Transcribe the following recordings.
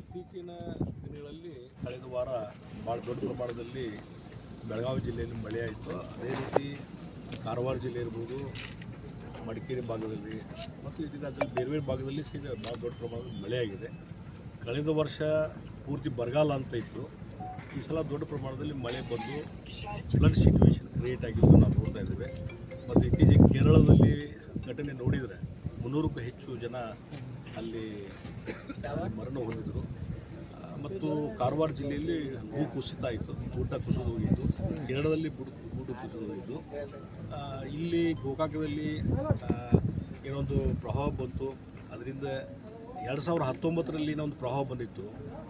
ಇತ್ತೀಚಿನ ದಿನಗಳಲ್ಲಿ ಕಳೆದ ವಾರ ಭಾಳ ದೊಡ್ಡ ಪ್ರಮಾಣದಲ್ಲಿ ಬೆಳಗಾವಿ ಜಿಲ್ಲೆಯಲ್ಲಿ ಮಳೆ ಆಯಿತು. ಅದೇ ರೀತಿ ಕಾರವಾರ ಜಿಲ್ಲೆ ಇರ್ಬೋದು, ಮಡಿಕೇರಿ ಭಾಗದಲ್ಲಿ ಮತ್ತು ಇದೀಗ ಅದರಲ್ಲಿ ಬೇರೆ ಬೇರೆ ಭಾಗದಲ್ಲಿ ಸೀದ ಭಾಳ ದೊಡ್ಡ ಪ್ರಮಾಣದಲ್ಲಿ ಮಳೆ ಆಗಿದೆ. ಕಳೆದ ವರ್ಷ ಪೂರ್ತಿ ಬರಗಾಲ ಅಂತ ಇತ್ತು. ಈ ಸಲ ದೊಡ್ಡ ಪ್ರಮಾಣದಲ್ಲಿ ಮಳೆ ಬಂದು ಫ್ಲಡ್ ಸಿಚುವೇಶನ್ ಕ್ರಿಯೇಟ್ ಆಗಿದ್ದು ನಾವು ನೋಡ್ತಾ ಇದ್ದೇವೆ. ಮತ್ತು ಇತ್ತೀಚೆಗೆ ಕೇರಳದಲ್ಲಿ ಘಟನೆ ನೋಡಿದರೆ ಮುನ್ನೂರಕ್ಕೂ ಹೆಚ್ಚು ಜನ ಅಲ್ಲಿ ಮರಣ ಹೊಂದಿದ್ರು. ಮತ್ತು ಕಾರವಾರ ಜಿಲ್ಲೆಯಲ್ಲಿ ಭೂ ಕುಸಿತ ಆಯಿತು ಕುಸಿದು ಹೋಗಿದ್ದು ಕೇರಳದಲ್ಲಿ ಬುಡು ಕುಸಿದು ಹೋಗಿದ್ದು ಇಲ್ಲಿ ಗೋಕಾಕದಲ್ಲಿ ಏನೊಂದು ಪ್ರಭಾವ ಬಂತು. ಅದರಿಂದ ಎರಡು ಸಾವಿರದ ಹತ್ತೊಂಬತ್ತರಲ್ಲಿ ಒಂದು ಪ್ರಭಾವ ಬಂದಿತ್ತು.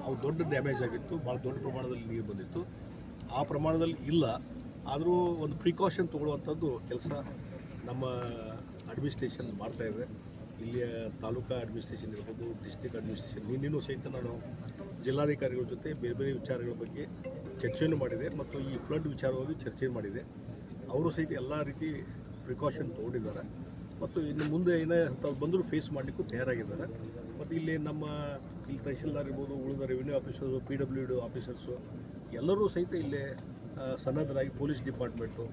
ಅವು ದೊಡ್ಡ ಡ್ಯಾಮೇಜ್ ಆಗಿತ್ತು. ಭಾಳ ದೊಡ್ಡ ಪ್ರಮಾಣದಲ್ಲಿ ನೀರು ಬಂದಿತ್ತು. ಆ ಪ್ರಮಾಣದಲ್ಲಿ ಇಲ್ಲ. ಆದರೂ ಒಂದು ಪ್ರಿಕಾಷನ್ ತೊಗೊಳ್ಳುವಂಥದ್ದು ಕೆಲಸ ನಮ್ಮ ಅಡ್ಮಿನಿಸ್ಟ್ರೇಷನ್ ಮಾಡ್ತಾ ಇದೆ. ಇಲ್ಲಿಯ ತಾಲೂಕಾ ಅಡ್ಮಿನಿಸ್ಟ್ರೇಷನ್ ಇರ್ಬೋದು ಡಿಸ್ಟಿಕ್ ಅಡ್ಮಿನಿಸ್ಟ್ರೇಷನ್ ನಿನ್ನೂ ಸಹಿತ ನಾನು ಜಿಲ್ಲಾಧಿಕಾರಿಗಳ ಜೊತೆ ಬೇರೆ ಬೇರೆ ವಿಚಾರಗಳ ಬಗ್ಗೆ ಚರ್ಚೆಯನ್ನು ಮಾಡಿದೆ ಮತ್ತು ಈ ಫ್ಲಡ್ ವಿಚಾರವಾಗಿ ಚರ್ಚೆ ಮಾಡಿದೆ. ಅವರು ಸಹಿತ ಎಲ್ಲ ರೀತಿ ಪ್ರಿಕಾಷನ್ ತೊಗೊಂಡಿದ್ದಾರೆ. ಮತ್ತು ಇನ್ನು ಮುಂದೆ ಏನೇ ತಾವು ಬಂದರೂ ಫೇಸ್ ಮಾಡಲಿಕ್ಕೂ ತಯಾರಾಗಿದ್ದಾರೆ. ಮತ್ತು ಇಲ್ಲಿ ನಮ್ಮ ಇಲ್ಲಿ ತಹಶೀಲ್ದಾರ್ ಇರ್ಬೋದು, ಉಳಿದ revenue officers P W D officers ಎಲ್ಲರೂ ಸಹಿತ ಇಲ್ಲೇ ಸನ್ನದ್ಧರಾಗಿ ಪೊಲೀಸ್ ಡಿಪಾರ್ಟ್ಮೆಂಟು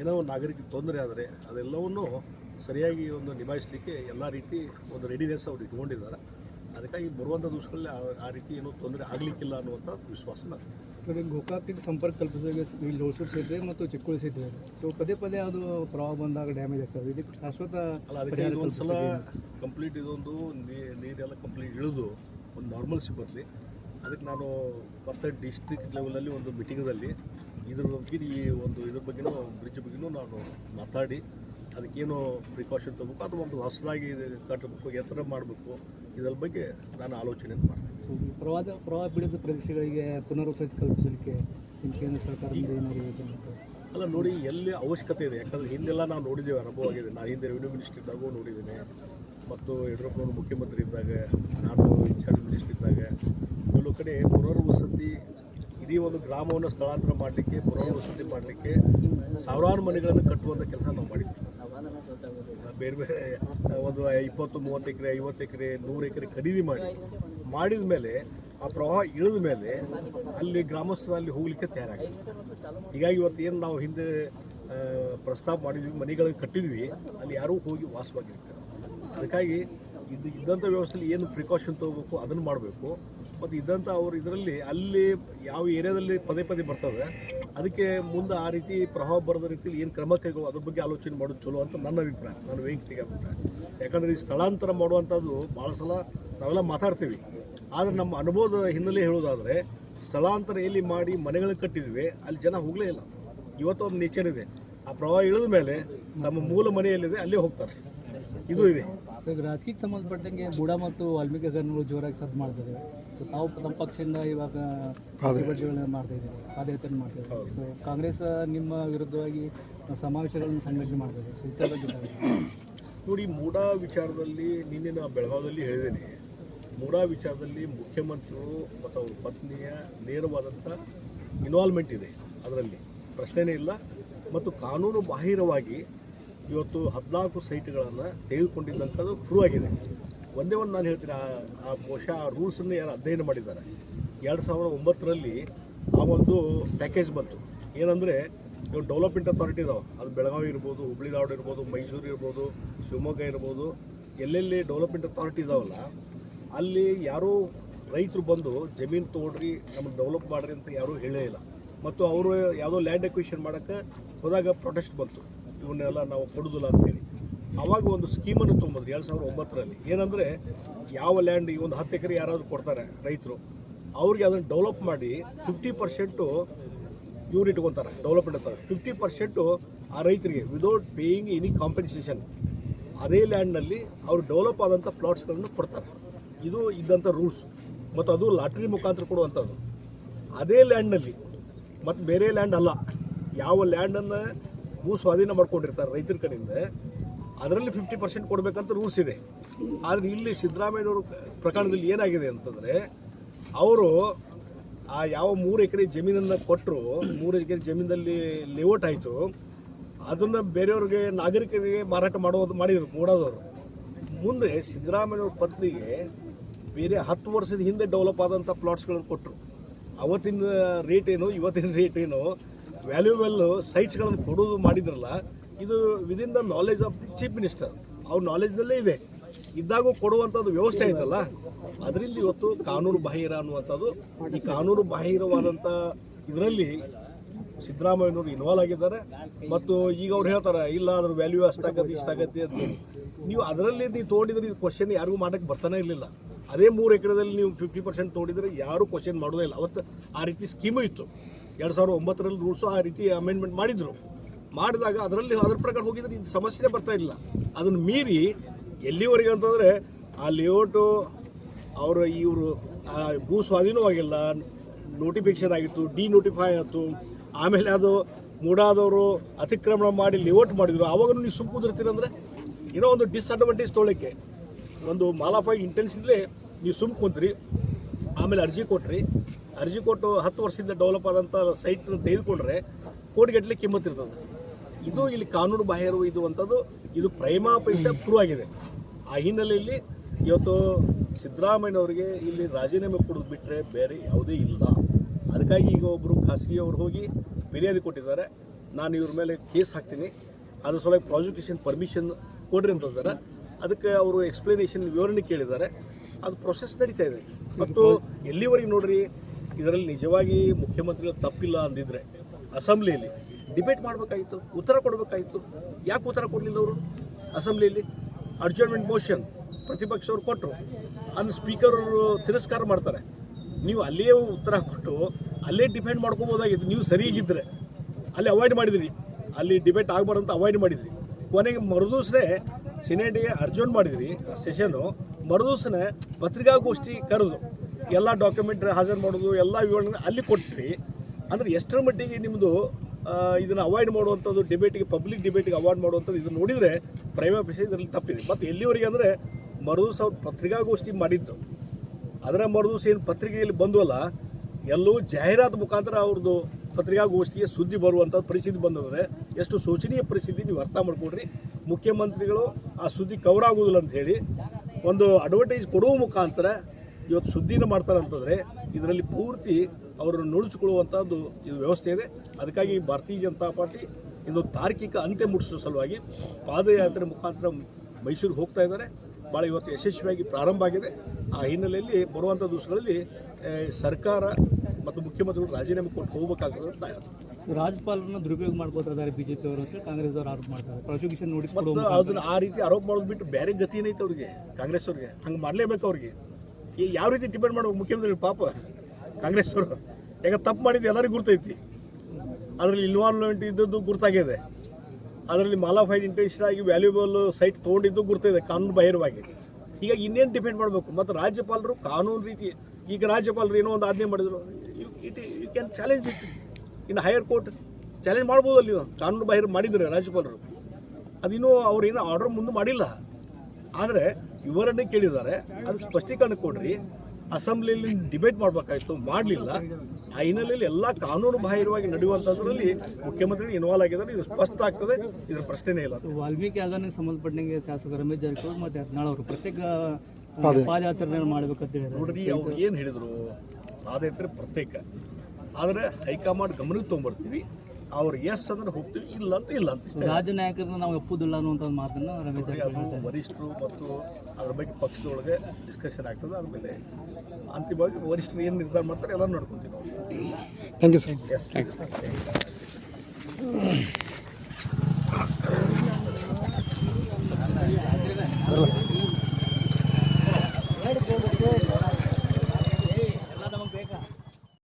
ಏನೋ ನಾಗರಿಕ ತೊಂದರೆ ಆದರೆ ಅದೆಲ್ಲವನ್ನು ಸರಿಯಾಗಿ ಒಂದು ನಿಭಾಯಿಸಲಿಕ್ಕೆ ಎಲ್ಲ ರೀತಿ ಒಂದು ರೆಡಿನೆಸ್ ಅವ್ರು ಇಟ್ಕೊಂಡಿದ್ದಾರೆ. ಅದಕ್ಕಾಗಿ ಬರುವಂಥ ದಿವಸಗಳಲ್ಲಿ ಆ- ರೀತಿ ಏನೂ ತೊಂದರೆ ಆಗಲಿಕ್ಕಿಲ್ಲ ಅನ್ನುವಂಥ ವಿಶ್ವಾಸ ನನಗೆ ಸರ್ ಈಗ ಗೋಕಾಕಿಗೆ ಸಂಪರ್ಕ ಕಲ್ಪಿಸಿದಾಗ ಇಲ್ಲಿ ಹೊಸೂರು ಸೇತುವೆ ಮತ್ತು ಚಿಕ್ಕೋಳಿ ಸೇತುವೆ. ಸೊ ಪದೇ ಪದೇ ಅದು ಪ್ರವಾಹ ಬಂದಾಗ ಡ್ಯಾಮೇಜ್ ಆಗ್ತದೆ. ಇದಕ್ಕೆ ಶಾಶ್ವತ ಅಲ್ಲ ಅದಕ್ಕೆ ಇದೊಂದು ಸಲ ಕಂಪ್ಲೀಟ್ ಇದೊಂದು ನೀರೆಲ್ಲ ಕಂಪ್ಲೀಟ್ ಇಳಿದು ಒಂದು ನಾರ್ಮಲ್ಸಿ ಬರಲಿ. ಅದಕ್ಕೆ ನಾನು ಮತ್ತೆ ಡಿಸ್ಟ್ರಿಕ್ಟ್ ಲೆವೆಲಲ್ಲಿ ಒಂದು ಮೀಟಿಂಗಲ್ಲಿ ಇದ್ರ ಬಗ್ಗೆ ಈ ಒಂದು ಇದ್ರ ಬಗ್ಗೆನೂ ಬ್ರಿಡ್ಜ್ ಬಗ್ಗೆನೂ ನಾನು ಮಾತಾಡಿ ಅದಕ್ಕೇನು ಪ್ರಿಕಾಷನ್ ತಗೋಬೇಕು ಅಥವಾ ಒಂದು ಹೊಸದಾಗಿ ಕಟ್ಟಬೇಕು ಎತ್ತರ ಮಾಡಬೇಕು ಇದರ ಬಗ್ಗೆ ನಾನು ಆಲೋಚನೆ ಮಾಡ್ತೀನಿ. ಪ್ರವಾಹ ಪ್ರವಾಹ ಪೀಡಿತ ಪ್ರದೇಶಗಳಿಗೆ ಪುನರ್ವಸತಿ ಕಲ್ಪಿಸಲಿಕ್ಕೆ ಕೇಂದ್ರ ಸರ್ಕಾರದಿಂದ ಏನಾದರೂ ಅಲ್ಲ ನೋಡಿ ಎಲ್ಲಿ ಅವಶ್ಯಕತೆ ಇದೆ ಯಾಕಂದರೆ ಹಿಂದೆಲ್ಲ ನಾವು ನೋಡಿದ್ದೇವೆ ಅನುಭವ ಆಗಿದೆ. ನಾನು ಹಿಂದೆ ರೆವಿನ್ಯೂ ಮಿನಿಸ್ಟರ್ ಇದ್ದಾಗೂ ನೋಡಿದ್ದೇನೆ. ಮತ್ತು ಯಡಿಯೂರಪ್ಪನವರು ಮುಖ್ಯಮಂತ್ರಿ ಇದ್ದಾಗ ನಾನು ಇನ್ಚಾರ್ಜ್ ಮಿನಿಸ್ಟರ್ ಇದ್ದಾಗ ಕೆಲವು ಕಡೆ ಪುನರ್ವಸತಿ ಇಡೀ ಒಂದು ಗ್ರಾಮವನ್ನು ಸ್ಥಳಾಂತರ ಮಾಡಲಿಕ್ಕೆ ಪುನರ್ವಸತಿ ಮಾಡಲಿಕ್ಕೆ ಸಾವಿರಾರು ಮನೆಗಳನ್ನು ಕಟ್ಟುವಂಥ ಕೆಲಸ ನಾವು ಮಾಡಿದ್ವಿ. ಬೇರೆ ಬೇರೆ, ಒಂದು ಇಪ್ಪತ್ತು, ಮೂವತ್ತು ಎಕರೆ, ಐವತ್ತು ಎಕರೆ, ನೂರು ಎಕರೆ ಖರೀದಿ ಮಾಡಿ, ಮಾಡಿದ ಮೇಲೆ, ಆ ಪ್ರವಾಹ ಇಳಿದ ಮೇಲೆ ಅಲ್ಲಿ ಗ್ರಾಮಸ್ಥರು ಅಲ್ಲಿ ಹೋಗ್ಲಿಕ್ಕೆ ತಯಾರಾಗಿ ಹೀಗಾಗಿ ಇವತ್ತು ಏನು ನಾವು ಹಿಂದೆ ಪ್ರಸ್ತಾಪ ಮಾಡಿದ್ವಿ ಮನೆಗಳನ್ನು ಕಟ್ಟಿದ್ವಿ, ಅಲ್ಲಿ ಯಾರೂ ಹೋಗಿ ವಾಸವಾಗಿರ್ತಾರೆ. ಅದಕ್ಕಾಗಿ ಇದು ಇದ್ದಂಥ ವ್ಯವಸ್ಥೆಯಲ್ಲಿ ಏನು ಪ್ರಿಕಾಷನ್ ತೊಗೋಬೇಕು, ಅದನ್ನು ಮಾಡಬೇಕು. ಮತ್ತು ಇದ್ದಂಥ ಅವರು ಇದರಲ್ಲಿ ಅಲ್ಲಿ ಯಾವ ಏರಿಯಾದಲ್ಲಿ ಪದೇ ಪದೇ ಬರ್ತದೆ, ಅದಕ್ಕೆ ಮುಂದೆ ಆ ರೀತಿ ಪ್ರಭಾವ ಬರದ ರೀತಿಯಲ್ಲಿ ಏನು ಕ್ರಮ ಕೈಗೊಳ್ಳೋ ಅದ್ರ ಬಗ್ಗೆ ಆಲೋಚನೆ ಮಾಡೋದು ಚಲೋ ಅಂತ ನನ್ನ ಅಭಿಪ್ರಾಯ, ನನ್ನ ವೈಯಕ್ತಿಕ ಅಭಿಪ್ರಾಯ. ಯಾಕಂದರೆ ಈ ಸ್ಥಳಾಂತರ ಮಾಡುವಂಥದ್ದು ಭಾಳ ಸಲ ನಾವೆಲ್ಲ ಮಾತಾಡ್ತೀವಿ. ಆದರೆ ನಮ್ಮ ಅನುಭವದ ಹಿನ್ನೆಲೆ ಹೇಳೋದಾದರೆ ಸ್ಥಳಾಂತರ ಎಲ್ಲಿ ಮಾಡಿ ಮನೆಗಳನ್ನು ಕಟ್ಟಿದ್ವಿ, ಅಲ್ಲಿ ಜನ ಹೋಗಲೇ ಇಲ್ಲ. ಇವತ್ತು ಒಂದು ನೇಚರ್ ಇದೆ. ಆ ಪ್ರವಾಹ ಇಳಿದ ಮೇಲೆ ನಮ್ಮ ಮೂಲ ಮನೆಯಲ್ಲಿದೆ, ಅಲ್ಲೇ ಹೋಗ್ತಾರೆ. ಇದು ಇದೆ. ಈಗ ರಾಜಕೀಯಕ್ಕೆ ಸಂಬಂಧಪಟ್ಟಂಗೆ ಬುಡ ಮತ್ತು ವಾಲ್ಮೀಕಿ ಗಣಗಳು ಜೋರಾಗಿ ಸದ್ದು ಮಾಡ್ತಾರೆ ಸೊ ತಾವು ನಮ್ಮ ಪಕ್ಷದಿಂದ ಇವಾಗ ಪ್ರತಿಭಟನೆಗಳನ್ನ ಮಾಡ್ತಾ ಇದ್ದಾರೆ ಪಾದಯಾತ್ರೆ ಮಾಡ್ತಾ ಇದ್ದಾರೆ. ಸೊ ಕಾಂಗ್ರೆಸ್ ನಿಮ್ಮ ವಿರುದ್ಧವಾಗಿ ಸಮಾವೇಶಗಳನ್ನು ಸಂಘಟನೆ ಮಾಡ್ತಾ ಸೊ ಇತರ ಬಗ್ಗೆ ನೋಡಿ ಮೂಡಾ ವಿಚಾರದಲ್ಲಿ ನಿನ್ನೆ ನಾನು ಬೆಳಗಾವದಲ್ಲಿ ಹೇಳಿದ್ದೇನೆ. ಮೂಡಾ ವಿಚಾರದಲ್ಲಿ ಮುಖ್ಯಮಂತ್ರಿಗಳು ಮತ್ತು ಅವ್ರ ಪತ್ನಿಯ ನೇರವಾದಂಥ ಇನ್ವಾಲ್ವ್ಮೆಂಟ್ ಇದೆ ಅದರಲ್ಲಿ. ಪ್ರಶ್ನೆನೇ ಇಲ್ಲ. ಮತ್ತು ಕಾನೂನು ಬಾಹಿರವಾಗಿ ಇವತ್ತು ಹದಿನಾಲ್ಕು ಸೈಟ್ಗಳನ್ನು ತೆಗೆದುಕೊಂಡಿದ್ದಂಥದ್ದು ಪ್ರೂವ್ ಆಗಿದೆ. ಒಂದೇ ಒಂದು ನಾನು ಹೇಳ್ತೀನಿ, ಆ ಬಹುಶಃ ಆ ರೂಲ್ಸನ್ನು ಯಾರು ಅಧ್ಯಯನ ಮಾಡಿದ್ದಾರೆ. ಎರಡು ಸಾವಿರದ ಒಂಬತ್ತರಲ್ಲಿ ಆ ಒಂದು ಪ್ಯಾಕೇಜ್ ಬಂತು. ಏನಂದರೆ ಇವಾಗ ಡೆವಲಪ್ಮೆಂಟ್ ಅಥಾರಿಟಿ ಇದಾವೆ. ಅದು ಬೆಳಗಾವಿ ಇರ್ಬೋದು, ಹುಬ್ಳಿ ಧಾರವಾಡ ಇರ್ಬೋದು, ಮೈಸೂರು ಇರ್ಬೋದು, ಶಿವಮೊಗ್ಗ ಇರ್ಬೋದು, ಎಲ್ಲೆಲ್ಲಿ ಡೆವಲಪ್ಮೆಂಟ್ ಅಥಾರಿಟಿ ಇದಾವಲ್ಲ, ಅಲ್ಲಿ ಯಾರೂ ರೈತರು ಬಂದು ಜಮೀನು ತೊಗೊಳ್ರಿ ನಮಗೆ ಡೆವಲಪ್ ಮಾಡ್ರಿ ಅಂತ ಯಾರೂ ಹೇಳೇ ಇಲ್ಲ. ಮತ್ತು ಅವರು ಯಾವುದೋ ಲ್ಯಾಂಡ್ ಅಕ್ವಿಷನ್ ಮಾಡೋಕ್ಕೆ ಹೋದಾಗ ಪ್ರೊಟೆಸ್ಟ್ ಬಂತು. ಇವನ್ನೆಲ್ಲ ನಾವು ಕೊಡೋದಿಲ್ಲ ಅಂತೇಳಿ. ಆವಾಗ ಒಂದು ಸ್ಕೀಮನ್ನು ತೊಗೊಂಬಂದ್ರು, ಎರಡು ಸಾವಿರದ ಒಂಬತ್ತರಲ್ಲಿ. ಏನಂದರೆ, ಯಾವ ಲ್ಯಾಂಡ್ ಈ ಒಂದು ಹತ್ತು ಎಕರೆ ಯಾರಾದರೂ ಕೊಡ್ತಾರೆ ರೈತರು, ಅವ್ರಿಗೆ ಅದನ್ನು ಡೆವಲಪ್ ಮಾಡಿ ಫಿಫ್ಟಿ ಪರ್ಸೆಂಟು ಇವ್ರು ಇಟ್ಕೊತಾರೆ ಡೆವಲಪ್ಮೆಂಟ್ ಅಂತಾರೆ. ಫಿಫ್ಟಿ ಪರ್ಸೆಂಟು ಆ ರೈತರಿಗೆ ವಿದೌಟ್ ಪೇಯಿಂಗ್ ಎನಿ ಕಾಂಪೆನ್ಸೇಷನ್ ಅದೇ ಲ್ಯಾಂಡ್ನಲ್ಲಿ ಅವರು ಡೆವಲಪ್ ಆದಂಥ ಪ್ಲಾಟ್ಸ್ಗಳನ್ನು ಕೊಡ್ತಾರೆ. ಇದು ಇದ್ದಂಥ ರೂಲ್ಸ್ ಮತ್ತು ಅದು ಲಾಟ್ರಿ ಮುಖಾಂತರ ಕೊಡುವಂಥದ್ದು ಅದೇ ಲ್ಯಾಂಡ್ನಲ್ಲಿ ಮತ್ತು ಬೇರೆ ಲ್ಯಾಂಡ್ ಅಲ್ಲ. ಯಾವ ಲ್ಯಾಂಡನ್ನು ಭೂ ಸ್ವಾಧೀನ ಮಾಡ್ಕೊಂಡಿರ್ತಾರೆ ರೈತರ ಕಡೆಯಿಂದ, ಅದರಲ್ಲಿ ಫಿಫ್ಟಿ ಪರ್ಸೆಂಟ್ ಕೊಡಬೇಕಂತ ರೂಲ್ಸ್ ಇದೆ. ಆದರೆ ಇಲ್ಲಿ ಸಿದ್ದರಾಮಯ್ಯನವ್ರ ಪ್ರಕರಣದಲ್ಲಿ ಏನಾಗಿದೆ ಅಂತಂದರೆ, ಅವರು ಆ ಯಾವ ಮೂರು ಎಕರೆ ಜಮೀನನ್ನು ಕೊಟ್ಟರು ಮೂರು ಎಕರೆ ಜಮೀನಲ್ಲಿ ಲೇಔಟ್ ಆಯಿತು, ಅದನ್ನು ಬೇರೆಯವ್ರಿಗೆ, ನಾಗರಿಕರಿಗೆ ಮಾರಾಟ ಮಾಡೋದು, ಮಾಡಿದರು ಮೂಡೋದವರು ಮುಂದೆ ಸಿದ್ದರಾಮಯ್ಯವ್ರ ಪತ್ನಿಗೆ ಬೇರೆ ಹತ್ತು ವರ್ಷದ ಹಿಂದೆ ಡೆವಲಪ್ ಆದಂಥ ಪ್ಲಾಟ್ಸ್ಗಳನ್ನು ಕೊಟ್ಟರು ಅವತ್ತಿನ ರೇಟ್ ಏನು, ಇವತ್ತಿನ ರೇಟ್ ಏನು ವ್ಯಾಲ್ಯೂಬಲ್ ಸೈಟ್ಸ್ಗಳನ್ನು ಕೊಡೋದು ಮಾಡಿದ್ರಲ್ಲ, ಇದು within the knowledge of the chief minister ಅವ್ರ ನಾಲೆಜ್ನಲ್ಲೇ ಇದೆ. ಇದ್ದಾಗೂ ಕೊಡುವಂಥದ್ದು ವ್ಯವಸ್ಥೆ ಐತಲ್ಲ, ಅದರಿಂದ ಇವತ್ತು ಕಾನೂನು ಬಾಹಿರ ಅನ್ನುವಂಥದ್ದು. ಈ ಕಾನೂನು ಬಾಹಿರವಾದಂಥ ಇದರಲ್ಲಿ ಸಿದ್ದರಾಮಯ್ಯನವರು ಇನ್ವಾಲ್ವ್ ಆಗಿದ್ದಾರೆ. ಮತ್ತು ಈಗ ಅವ್ರು ಹೇಳ್ತಾರೆ, ಇಲ್ಲ, ಅದ್ರ ವ್ಯಾಲ್ಯೂ ಅಷ್ಟಾಗತ್ತೆ, ಇಷ್ಟಾಗತ್ತೆ ಅಂತ ನೀವು ಅದರಲ್ಲಿ ನೀವು ತೋಡಿದ್ರೆ ಇದು ಕ್ವಶನ್ ಯಾರಿಗೂ ಮಾಡೋಕ್ಕೆ ಬರ್ತಾನೆ ಇರಲಿಲ್ಲ. ಅದೇ ಮೂರು ಎಕರೆದಲ್ಲಿ ನೀವು ಫಿಫ್ಟಿ ಪರ್ಸೆಂಟ್ ತೋಡಿದ್ರೆ ಯಾರೂ ಕ್ವಶನ್ ಮಾಡೋದೇ ಇಲ್ಲ. ಅವತ್ತು ಆ ರೀತಿ ಸ್ಕೀಮು ಇತ್ತು. ಎರಡು ಸಾವಿರದ ಒಂಬತ್ತರಲ್ಲಿ ರೂಲ್ಸು ಆ ರೀತಿ ಅಮೆಂಡ್ಮೆಂಟ್ ಮಾಡಿದರು. ಮಾಡಿದಾಗ ಅದರಲ್ಲಿ ಅದ್ರ ಪ್ರಕಾರ ಹೋಗಿದ್ರೆ ಇದು ಸಮಸ್ಯೆ ಬರ್ತಾ ಇಲ್ಲ. ಅದನ್ನು ಮೀರಿ ಎಲ್ಲಿವರೆಗೆ ಅಂತಂದರೆ ಆ ಲೇಔಟು ಅವರ ಇವರು ಭೂ ಸ್ವಾಧೀನವಾಗಿಲ್ಲ ನೋಟಿಫಿಕೇಶನ್ ಆಗಿತ್ತು ಡಿ ನೋಟಿಫೈ ಆಯಿತು, ಆಮೇಲೆ ಅದು ಮೂಡಾದವರು ಅತಿಕ್ರಮಣ ಮಾಡಿ ಲೇಔಟ್ ಮಾಡಿದ್ರು. ಆವಾಗ ನೀವು ಸುಮ್ಮ ಕುದಿರ್ತೀರಂದರೆ ಏನೋ ಒಂದು ಡಿಸ್ಅಡ್ವಾಂಟೇಜ್ ತೊಳಕ್ಕೆ. ಒಂದು ಮಾಲಾಫೈ ಇಂಟೆನ್ಷನ್ಲೇ ನೀವು ಸುಮ್ಮ ಕುಂತ್ರಿ, ಆಮೇಲೆ ಅರ್ಜಿ ಕೊಟ್ರಿ ಅರ್ಜಿ ಕೊಟ್ಟು ಹತ್ತು ವರ್ಷದಿಂದ ಡೆವಲಪ್ ಆದಂಥ ಸೈಟ್ ತೆಗೆದುಕೊಂಡ್ರೆ ಕೋಟಿಗಟ್ಟಲೆ ಕಿಮ್ಮತ್ತಿರ್ತದೆ ಇದು ಇಲ್ಲಿ ಕಾನೂನು ಬಾಹಿರ ಇದು ಅಂಥದ್ದು ಇದು ಪ್ರೈಮಾಪೈಸ ಪ್ರೂವ್ ಆಗಿದೆ. ಆ ಹಿನ್ನೆಲೆಯಲ್ಲಿ ಇವತ್ತು ಸಿದ್ದರಾಮಯ್ಯನವರಿಗೆ ಇಲ್ಲಿ ರಾಜೀನಾಮೆ ಕೊಡೋದು ಬಿಟ್ಟರೆ ಬೇರೆ ಯಾವುದೇ ಇಲ್ಲ. ಅದಕ್ಕಾಗಿ ಈಗ ಒಬ್ಬರು ಖಾಸಗಿಯವರು ಹೋಗಿ ಫಿರ್ಯಾದಿ ಕೊಟ್ಟಿದ್ದಾರೆ. ನಾನು ಇವ್ರ ಮೇಲೆ ಕೇಸ್ ಹಾಕ್ತೀನಿ. ಅದ್ರ ಸಲುವಾಗಿ ಪ್ರಾಸಿಕ್ಯೂಷನ್ ಪರ್ಮಿಷನ್ ಕೊಡ್ರಿ ಅಂತಂದಾರೆ ಅದಕ್ಕೆ ಅವರು ಎಕ್ಸ್ಪ್ಲನೇಷನ್ ವಿವರಣೆ ಕೇಳಿದ್ದಾರೆ. ಅದು ಪ್ರೊಸೆಸ್ ನಡೀತಾ ಇದೆ. ಮತ್ತು ಎಲ್ಲಿವರೆಗೆ ನೋಡ್ರಿ? ಇದರಲ್ಲಿ ನಿಜವಾಗಿ ಮುಖ್ಯಮಂತ್ರಿಗಳು ತಪ್ಪಿಲ್ಲ ಅಂದಿದ್ರೆ ಅಸೆಂಬ್ಲಿಯಲ್ಲಿ ಡಿಬೇಟ್ ಮಾಡಬೇಕಾಗಿತ್ತು ಉತ್ತರ ಕೊಡಬೇಕಾಗಿತ್ತು ಯಾಕೆ ಉತ್ತರ ಕೊಡಲಿಲ್ಲ ಅವರು? ಅಸೆಂಬ್ಲಿಯಲ್ಲಿ ಅರ್ಜರ್ಮೆಂಟ್ ಮೋಷನ್ ಪ್ರತಿಪಕ್ಷವ್ರು ಕೊಟ್ಟರು ಅದನ್ನು ಸ್ಪೀಕರ್ ತಿರಸ್ಕಾರ ಮಾಡ್ತಾರೆ. ನೀವು ಅಲ್ಲಿಯೇ ಉತ್ತರ ಕೊಟ್ಟು ಅಲ್ಲೇ ಡಿಪೆಂಡ್ ಮಾಡ್ಕೊಬೋದಾಗಿತ್ತು. ನೀವು ಸರಿಯಾಗಿದ್ದರೆ ಅಲ್ಲಿ ಅವಾಯ್ಡ್ ಮಾಡಿದ್ರಿ. ಅಲ್ಲಿ ಡಿಬೇಟ್ ಆಗಬಾರ್ದಂತ ಅವಾಯ್ಡ್ ಮಾಡಿದ್ರಿ. ಕೊನೆಗೆ ಮರುದೂಸ್ರೆ ಸಿನೇಟಿಗೆ ಅರ್ಜೆಂಟ್ ಮಾಡಿದ್ರಿ ಸೆಷನು ಮರುದಿವ್ಸನೇ ಪತ್ರಿಕಾಗೋಷ್ಠಿ ಕರೆದು ಎಲ್ಲ ಡಾಕ್ಯುಮೆಂಟ್ ಹಾಜರು ಮಾಡೋದು, ಎಲ್ಲ ವಿವರಣೆ ಅಲ್ಲಿ ಕೊಟ್ಟ್ರಿ ಅಂದರೆ ಎಷ್ಟರ ಮಟ್ಟಿಗೆ ನಿಮ್ಮದು ಇದನ್ನು ಅವಾಯ್ಡ್ ಮಾಡುವಂಥದ್ದು ಡಿಬೇಟಿಗೆ ಪಬ್ಲಿಕ್ ಡಿಬೇಟಿಗೆ ಅವಾಯ್ಡ್ ಮಾಡುವಂಥದ್ದು ಇದನ್ನು ನೋಡಿದರೆ ಪ್ರೈವೇಟ್ ಇದರಲ್ಲಿ ತಪ್ಪಿದೆ. ಮತ್ತು ಎಲ್ಲಿವರೆಗೆ ಅಂದರೆ ಮರುದಿವಸ ಅವ್ರು ಪತ್ರಿಕಾಗೋಷ್ಠಿ ಮಾಡಿದ್ದು. ಅದರ ಮರುದಿವಸ ಏನು ಪತ್ರಿಕೆಯಲ್ಲಿ ಬಂದವಲ್ಲ, ಎಲ್ಲವೂ ಜಾಹೀರಾತು ಮುಖಾಂತರ ಅವ್ರದ್ದು ಪತ್ರಿಕಾಗೋಷ್ಠಿಯ ಸುದ್ದಿ ಬರುವಂಥ ಪರಿಸ್ಥಿತಿ ಬಂದಂದರೆ ಎಷ್ಟು ಶೋಚನೀಯ ಪರಿಸ್ಥಿತಿ ನೀವು ಅರ್ಥ ಮಾಡಿಕೊಡ್ರಿ ಮುಖ್ಯಮಂತ್ರಿಗಳು ಆ ಸುದ್ದಿ ಕವರ್ ಆಗೋದಿಲ್ಲ ಅಂತ ಹೇಳಿ ಒಂದು ಅಡ್ವರ್ಟೈಸ್ ಕೊಡುವ ಮುಖಾಂತರ ಇವತ್ತು ಸುದ್ದಿನ ಮಾಡ್ತಾರೆ ಅಂತಂದರೆ ಇದರಲ್ಲಿ ಪೂರ್ತಿ ಅವರನ್ನು ನುಡಿಸಿಕೊಳ್ಳುವಂಥದ್ದು ಇದು ವ್ಯವಸ್ಥೆ ಇದೆ. ಅದಕ್ಕಾಗಿ ಭಾರತೀಯ ಜನತಾ ಪಾರ್ಟಿ ಇಂದು ತಾರ್ಕಿಕ ಅಂತ್ಯ ಮುಟ್ಟಿಸೋ ಸಲುವಾಗಿ ಪಾದಯಾತ್ರೆ ಮುಖಾಂತರ ಮೈಸೂರಿಗೆ ಹೋಗ್ತಾ ಇದ್ದಾರೆ. ಭಾಳ ಇವತ್ತು ಯಶಸ್ವಿಯಾಗಿ ಪ್ರಾರಂಭ ಆಗಿದೆ. ಆ ಹಿನ್ನೆಲೆಯಲ್ಲಿ ಬರುವಂಥ ದಿವಸಗಳಲ್ಲಿ ಸರ್ಕಾರ ಮತ್ತು ಮುಖ್ಯಮಂತ್ರಿಗಳು ರಾಜೀನಾಮೆ ಕೊಟ್ಟು ಹೋಗಬೇಕಾಗ್ತದೆ ಅಂತ ಹೇಳ್ತೀನಿ. ರಾಜ್ಯಪಾಲರನ್ನ ದುರುಪಯೋಗ ಮಾಡ್ಕೋತಾ ಇದ್ದಾರೆ ಬಿಜೆಪಿ ಅವರು ಅಂತ ಕಾಂಗ್ರೆಸ್ ಅವರು ಆರೋಪ ಮಾಡ್ತಾರೆ ಪ್ರಾಸಿಕ್ಯೂಷನ್ ನೋಟಿಸ್ ಅದನ್ನು ಅದನ್ನ ಆ ರೀತಿ ಆರೋಪ ಮಾಡೋದು ಬಿಟ್ಟು ಬೇರೆ ಗತಿ ಏನೈತೆ ಅವ್ರಿಗೆ ಕಾಂಗ್ರೆಸ್ ಅವ್ರಿಗೆ. ಹಂಗೆ ಮಾಡಲೇಬೇಕು ಅವ್ರಿಗೆ. ಈ ಯಾವ ರೀತಿ ಡಿಪೆಂಡ್ ಮಾಡಬೇಕು ಮುಖ್ಯಮಂತ್ರಿ ಪಾಪ ಕಾಂಗ್ರೆಸ್ ಅವರು ಯಾಕೆ ತಪ್ಪು ಮಾಡಿದ್ದು ಎಲ್ಲರಿಗೂ ಗುರ್ತೈತಿ. ಅದರಲ್ಲಿ ಇನ್ವಾಲ್ವ್ಮೆಂಟ್ ಇದ್ದದ್ದು ಗುರ್ತಾಗಿದೆ ಅದರಲ್ಲಿ ಮಾಲಾಫೈಡ್ ಇಂಟೆನ್ಷನ್ ಆಗಿ ವ್ಯಾಲ್ಯೂಬಲ್ ಸೈಟ್ ತೊಗೊಂಡಿದ್ದು ಗುರ್ತಿದೆ ಕಾನೂನು ಬಾಹಿರವಾಗಿ. ಹೀಗಾಗಿ ಇನ್ನೇನು ಡಿಪೆಂಡ್ ಮಾಡಬೇಕು? ಮತ್ತು ರಾಜ್ಯಪಾಲರು ಕಾನೂನು ರೀತಿ, ಈಗ ರಾಜ್ಯಪಾಲರು ಏನೋ ಒಂದು ಆಜ್ಞೆ ಮಾಡಿದ್ರು you it you can challenge it ಇನ್ನು ಹೈಯರ್ ಕೋರ್ಟ್ ಚಾಲೆಂಜ್ ಮಾಡ್ಬೋದು ಅಲ್ಲಿ ಕಾನೂನು ಬಾಹಿರ ಮಾಡಿದ್ದಾರೆ ರಾಜ್ಯಪಾಲರು. ಅದಿನ್ನೂ ಅವ್ರು ಏನೋ ಆರ್ಡರ್ ಮುಂದೆ ಮಾಡಿಲ್ಲ. ಆದರೆ ವಿವರಣೆ ಕೇಳಿದ್ದಾರೆ. ಅದು ಸ್ಪಷ್ಟೀಕರಣ ಕೊಡ್ರಿ. ಅಸೆಂಬ್ಲಿಯಲ್ಲಿ ಡಿಬೇಟ್ ಮಾಡ್ಬೇಕಾಯ್ತು ಮಾಡಲಿಲ್ಲ. ಆ ಹಿನ್ನೆಲೆಯಲ್ಲಿ ಎಲ್ಲ ಕಾನೂನು ಬಾಹಿರವಾಗಿ ನಡೆಯುವಂಥದ್ರಲ್ಲಿ ಮುಖ್ಯಮಂತ್ರಿ ಇನ್ವಾಲ್ವ್ ಆಗಿದ್ದಾರೆ. ಇದು ಸ್ಪಷ್ಟ ಆಗ್ತದೆ. ಇದ್ರ ಪ್ರಶ್ನೆನೇ ಇಲ್ಲ. ವಾಲ್ಮೀಕಿ ಆಗನಿಗೆ ಸಂಬಂಧಪಟ್ಟಂಗೆ ಶಾಸಕ ರಮೇಶ್ ಜಾರಕಿಹೊಳಿ ಮತ್ತು ಯತ್ನಾಳ್ ಅವರು ಪ್ರತ್ಯೇಕ ಪಾದಯಾತ್ರೆ. ಮಾಡ್ಬೇಕಂತ ಹೇಳಿ ನೋಡ್ರಿ ಅವ್ರು ಏನು ಹೇಳಿದರು? ಪಾದಯಾತ್ರೆ ಪ್ರತ್ಯೇಕ. ಆದರೆ ಹೈಕಮಾಂಡ್ ಗಮನಕ್ಕೆ ತೊಗೊಂಬರ್ತೀವಿ ಅವ್ರು ಎಸ್ ಅಂದ್ರೆ ಹೋಗ್ತೀವಿ ಇಲ್ಲ ಅಂತ ಇಲ್ಲ ಅಂತ ಇಷ್ಟೇ. ರಾಜ್ಯ ನಾಯಕರನ್ನ ನಾವು ಒಪ್ಪುದಿಲ್ಲ ಅನ್ನುವಂಥ ಮಾತನ್ನು ರಮೇಶ್ ನೋಡಿ, ಜಾರಕಿಹೊಳಿ ಅದು ಹೇಳ್ತಾರೆ. ವರಿಷ್ಠರು ಮತ್ತು ಅದ್ರ ಬಗ್ಗೆ ಪಕ್ಷದೊಳಗೆ ಡಿಸ್ಕಷನ್ ಆಗ್ತದೆ ಆದಮೇಲೆ ಅಂತಿಮವಾಗಿ ವರಿಷ್ಠರು ಏನು ನಿರ್ಧಾರ ಮಾಡ್ತಾರೆ ಎಲ್ಲ ನೋಡ್ಕೊತೀವಿ ನಾವು. Thank you sir S